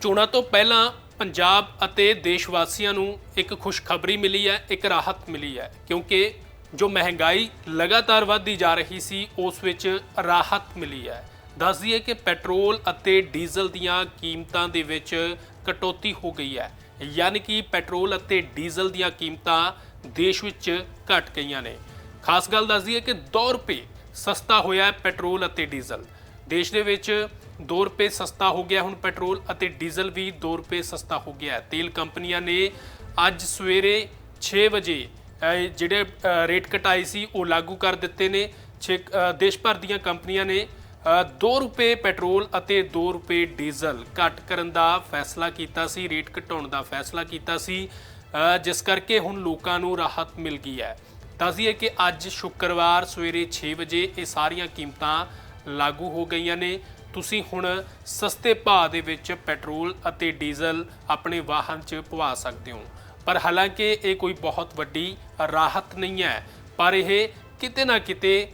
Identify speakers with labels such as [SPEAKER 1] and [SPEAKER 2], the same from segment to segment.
[SPEAKER 1] ਚੋਣਾਂ ਤੋਂ ਪਹਿਲਾਂ ਪੰਜਾਬ ਅਤੇ ਦੇਸ਼ ਵਾਸੀਆਂ ਨੂੰ ਇੱਕ ਖੁਸ਼ਖਬਰੀ ਮਿਲੀ ਹੈ, ਇੱਕ ਰਾਹਤ ਮਿਲੀ ਹੈ, ਕਿਉਂਕਿ ਜੋ ਮਹਿੰਗਾਈ ਲਗਾਤਾਰ ਵਧਦੀ ਜਾ ਰਹੀ ਸੀ, ਉਸ ਵਿੱਚ ਰਾਹਤ ਮਿਲੀ ਹੈ। ਦੱਸ ਦਈਏ ਕਿ ਪੈਟਰੋਲ ਅਤੇ ਡੀਜ਼ਲ ਦੀਆਂ ਕੀਮਤਾਂ ਦੇ ਵਿੱਚ ਕਟੌਤੀ ਹੋ ਗਈ ਹੈ, ਯਾਨੀ ਕਿ ਪੈਟਰੋਲ ਅਤੇ ਡੀਜ਼ਲ ਦੀਆਂ ਕੀਮਤਾਂ ਦੇਸ਼ ਵਿੱਚ ਘਟ ਗਈਆਂ ਨੇ। ਖਾਸ ਗੱਲ ਦੱਸ ਦਈਏ ਕਿ 2 ਰੁਪਏ ਸਸਤਾ ਹੋਇਆ ਹੈ ਪੈਟਰੋਲ ਅਤੇ ਡੀਜ਼ਲ। ਦੇਸ਼ ਦੇ ਵਿੱਚ 2 ਰੁਪਏ ਸਸਤਾ ਹੋ ਗਿਆ ਹੁਣ ਪੈਟਰੋਲ ਅਤੇ ਡੀਜ਼ਲ ਵੀ 2 ਰੁਪਏ ਸਸਤਾ ਹੋ ਗਿਆ ਹੈ। ਤੇਲ ਕੰਪਨੀਆਂ ਨੇ ਅੱਜ ਸਵੇਰੇ 6 ਵਜੇ ਜਿਹੜੇ ਰੇਟ ਘਟਾਏ ਸੀ, ਉਹ ਲਾਗੂ ਕਰ ਦਿੱਤੇ ਨੇ। ਛੇ ਦੇਸ਼ ਭਰ ਦੀਆਂ ਕੰਪਨੀਆਂ ਨੇ 2 ਰੁਪਏ ਪੈਟਰੋਲ ਅਤੇ 2 ਰੁਪਏ ਡੀਜ਼ਲ ਘਟ ਕਰਨ ਦਾ ਫੈਸਲਾ ਕੀਤਾ ਸੀ, ਰੇਟ ਘਟਾਉਣ ਦਾ ਫੈਸਲਾ ਕੀਤਾ ਸੀ ਜਿਸ ਕਰਕੇ ਹੁਣ ਲੋਕਾਂ ਨੂੰ ਰਾਹਤ ਮਿਲ ਗਈ ਹੈ। ਦੱਸਦੀਏ ਕਿ ਅੱਜ ਸ਼ੁੱਕਰਵਾਰ ਸਵੇਰੇ 6 ਵਜੇ ਇਹ ਸਾਰੀਆਂ ਕੀਮਤਾਂ ਲਾਗੂ ਹੋ ਗਈਆਂ ਨੇ। ਤੁਸੀਂ ਹੁਣ ਸਸਤੇ ਭਾਅ ਦੇ ਵਿੱਚ ਪੈਟਰੋਲ ਅਤੇ ਡੀਜ਼ਲ ਆਪਣੇ ਵਾਹਨ 'ਚ ਪਵਾ ਸਕਦੇ ਹੋ। ਪਰ ਹਾਲਾਂਕਿ ਇਹ ਕੋਈ ਬਹੁਤ ਵੱਡੀ ਰਾਹਤ ਨਹੀਂ ਹੈ। ਪਰ ਇਹ ਕਿਤੇ ਨਾ ਕਿਤੇ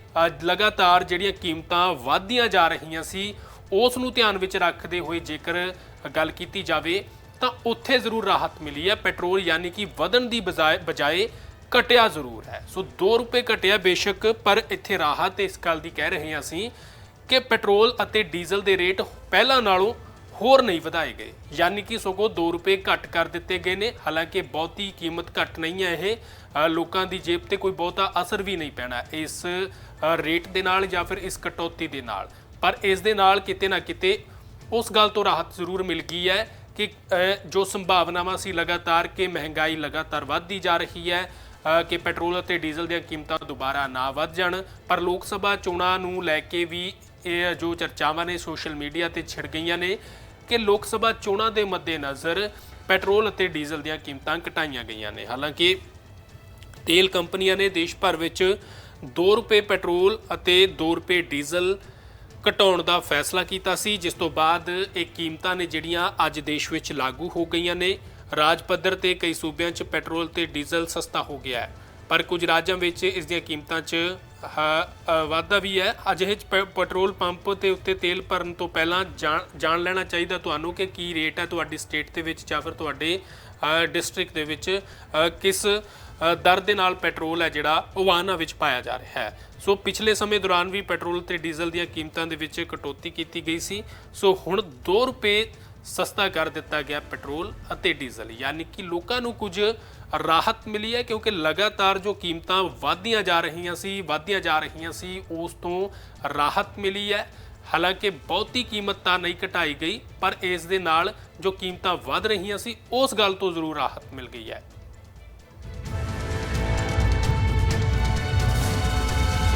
[SPEAKER 1] ਲਗਾਤਾਰ ਜਿਹੜੀਆਂ ਕੀਮਤਾਂ ਵਧਦੀਆਂ ਜਾ ਰਹੀਆਂ ਸੀ, ਉਸ ਨੂੰ ਧਿਆਨ ਵਿੱਚ ਰੱਖਦੇ ਹੋਏ ਜੇਕਰ ਗੱਲ ਕੀਤੀ ਜਾਵੇ, ਤਾਂ ਉੱਥੇ ਜ਼ਰੂਰ ਰਾਹਤ ਮਿਲੀ ਹੈ। ਪੈਟਰੋਲ ਯਾਨੀ ਕਿ ਵਧਣ ਦੀ ਬਜਾਏ ਬਜਾਏ ਘਟਿਆ ਜ਼ਰੂਰ ਹੈ। ਸੋ 2 ਰੁਪਏ ਘਟਿਆ ਬੇਸ਼ੱਕ, ਪਰ ਇੱਥੇ ਰਾਹਤ ਇਸ ਗੱਲ ਦੀ ਕਹਿ ਰਹੇ ਹਾਂ ਅਸੀਂ ਕਿ ਪੈਟਰੋਲ ਅਤੇ ਡੀਜ਼ਲ ਦੇ ਰੇਟ ਪਹਿਲਾਂ ਨਾਲੋਂ ਹੋਰ ਨਹੀਂ ਵਧਾਏ ਗਏ। ਯਾਨੀ ਕਿ ਸਗੋਂ 2 ਰੁਪਏ ਘੱਟ ਕਰ ਦਿੱਤੇ ਗਏ ਨੇ। ਹਾਲਾਂਕਿ ਬਹੁਤੀ ਕੀਮਤ ਘੱਟ ਨਹੀਂ ਹੈ ਇਹ। ਲੋਕਾਂ ਦੀ ਜੇਬ ਤੇ ਕੋਈ ਬਹੁਤਾ ਅਸਰ ਵੀ ਨਹੀਂ ਪੈਣਾ ਇਸ ਰੇਟ ਦੇ ਨਾਲ ਜਾਂ ਫਿਰ ਇਸ ਕਟੌਤੀ ਦੇ ਨਾਲ। ਪਰ ਇਸ ਦੇ ਨਾਲ ਕਿਤੇ ਨਾ ਕਿਤੇ ਉਸ ਗੱਲ ਤੋਂ ਰਾਹਤ ਜ਼ਰੂਰ ਮਿਲ ਗਈ ਹੈ ਕਿ ਜੋ ਸੰਭਾਵਨਾਵਾਂ ਸੀ ਲਗਾਤਾਰ ਕਿ ਮਹਿੰਗਾਈ ਲਗਾਤਾਰ ਵੱਧਦੀ ਜਾ ਰਹੀ ਹੈ ਕਿ ਪੈਟਰੋਲ ਅਤੇ ਡੀਜ਼ਲ ਦੀਆਂ ਕੀਮਤਾਂ ਦੁਬਾਰਾ ਨਾ ਵੱਧ ਜਾਣ। ਪਰ ਲੋਕ ਸਭਾ ਚੋਣਾਂ ਨੂੰ ਲੈ ਕੇ ਵੀ ਇਹ ਜੋ ਚਰਚਾਵਾਂ ਨੇ ਸੋਸ਼ਲ ਮੀਡੀਆ ਤੇ ਛਿੜ ਗਈਆਂ ਨੇ ਕਿ ਲੋਕ ਸਭਾ ਚੋਣਾਂ ਦੇ ਮੱਦੇਨਜ਼ਰ ਪੈਟਰੋਲ ਅਤੇ ਡੀਜ਼ਲ ਦੀਆਂ ਕੀਮਤਾਂ ਘਟਾਈਆਂ ਗਈਆਂ ਨੇ। ਹਾਲਾਂਕਿ ਤੇਲ ਕੰਪਨੀਆਂ ਨੇ ਦੇਸ਼ ਭਰ ਵਿੱਚ 2 ਰੁਪਏ ਪੈਟਰੋਲ ਅਤੇ 2 ਰੁਪਏ ਡੀਜ਼ਲ ਘਟਾਉਣ ਦਾ ਫੈਸਲਾ ਕੀਤਾ ਸੀ, ਜਿਸ ਤੋਂ ਬਾਅਦ ਇਹ ਕੀਮਤਾਂ ਨੇ ਜਿਹੜੀਆਂ ਅੱਜ ਦੇਸ਼ ਵਿੱਚ ਲਾਗੂ ਹੋ ਗਈਆਂ ਨੇ, ਰਾਜ ਪੱਧਰ ਤੇ ਕਈ ਸੂਬਿਆਂ 'ਚ ਪੈਟਰੋਲ ਤੇ ਡੀਜ਼ਲ ਸਸਤਾ ਹੋ ਗਿਆ ਹੈ। ਪਰ ਕੁਝ ਰਾਜਾਂ ਵਿੱਚ ਇਸ ਦੀਆਂ ਕੀਮਤਾਂ 'ਚ ਵਾਧਾ ਵੀ ਹੈ। ਅਜਿਹੇ 'ਚ ਪੈਟਰੋਲ ਪੰਪ ਤੇ ਉੱਤੇ ਤੇਲ ਭਰਨ ਤੋਂ ਪਹਿਲਾਂ ਜਾਣ ਜਾਣ ਲੈਣਾ ਚਾਹੀਦਾ ਤੁਹਾਨੂੰ ਕਿ ਕੀ ਰੇਟ ਹੈ ਤੁਹਾਡੀ ਸਟੇਟ ਦੇ ਵਿੱਚ ਜਾਂ ਫਿਰ ਤੁਹਾਡੇ ਡਿਸਟ੍ਰਿਕਟ ਦੇ ਵਿੱਚ ਕਿਸ ਦਰ ਦੇ ਨਾਲ ਪੈਟਰੋਲ ਹੈ ਜਿਹੜਾ ਉਹ ਵਾਹਨਾਂ ਵਿੱਚ ਪਾਇਆ ਜਾ ਰਿਹਾ ਹੈ। ਸੋ ਪਿਛਲੇ ਸਮੇਂ ਦੌਰਾਨ ਵੀ ਪੈਟਰੋਲ ਤੇ ਡੀਜ਼ਲ ਦੀਆਂ ਕੀਮਤਾਂ ਦੇ ਵਿੱਚ ਕਟੌਤੀ ਕੀਤੀ ਗਈ ਸੀ। ਸੋ ਹੁਣ 2 ਰੁਪਏ ਸਸਤਾ ਕਰ ਦਿੱਤਾ ਗਿਆ ਪੈਟਰੋਲ ਅਤੇ ਡੀਜ਼ਲ। ਯਾਨੀ ਕਿ ਲੋਕਾਂ ਨੂੰ ਕੁਝ ਰਾਹਤ ਮਿਲੀ ਹੈ ਕਿਉਂਕਿ ਲਗਾਤਾਰ ਜੋ ਕੀਮਤਾਂ ਵਧਦੀਆਂ ਜਾ ਰਹੀਆਂ ਸੀ, ਵਧਦੀਆਂ ਜਾ ਰਹੀਆਂ ਸੀ, ਉਸ ਤੋਂ ਰਾਹਤ ਮਿਲੀ ਹੈ। ਹਾਲਾਂਕਿ ਬਹੁਤੀ ਕੀਮਤ ਤਾਂ ਨਹੀਂ ਘਟਾਈ ਗਈ, ਪਰ ਇਸ ਦੇ ਨਾਲ ਜੋ ਕੀਮਤਾਂ ਵਧ ਰਹੀਆਂ ਸੀ, ਉਸ ਗੱਲ ਤੋਂ ਜ਼ਰੂਰ ਰਾਹਤ ਮਿਲ ਗਈ ਹੈ।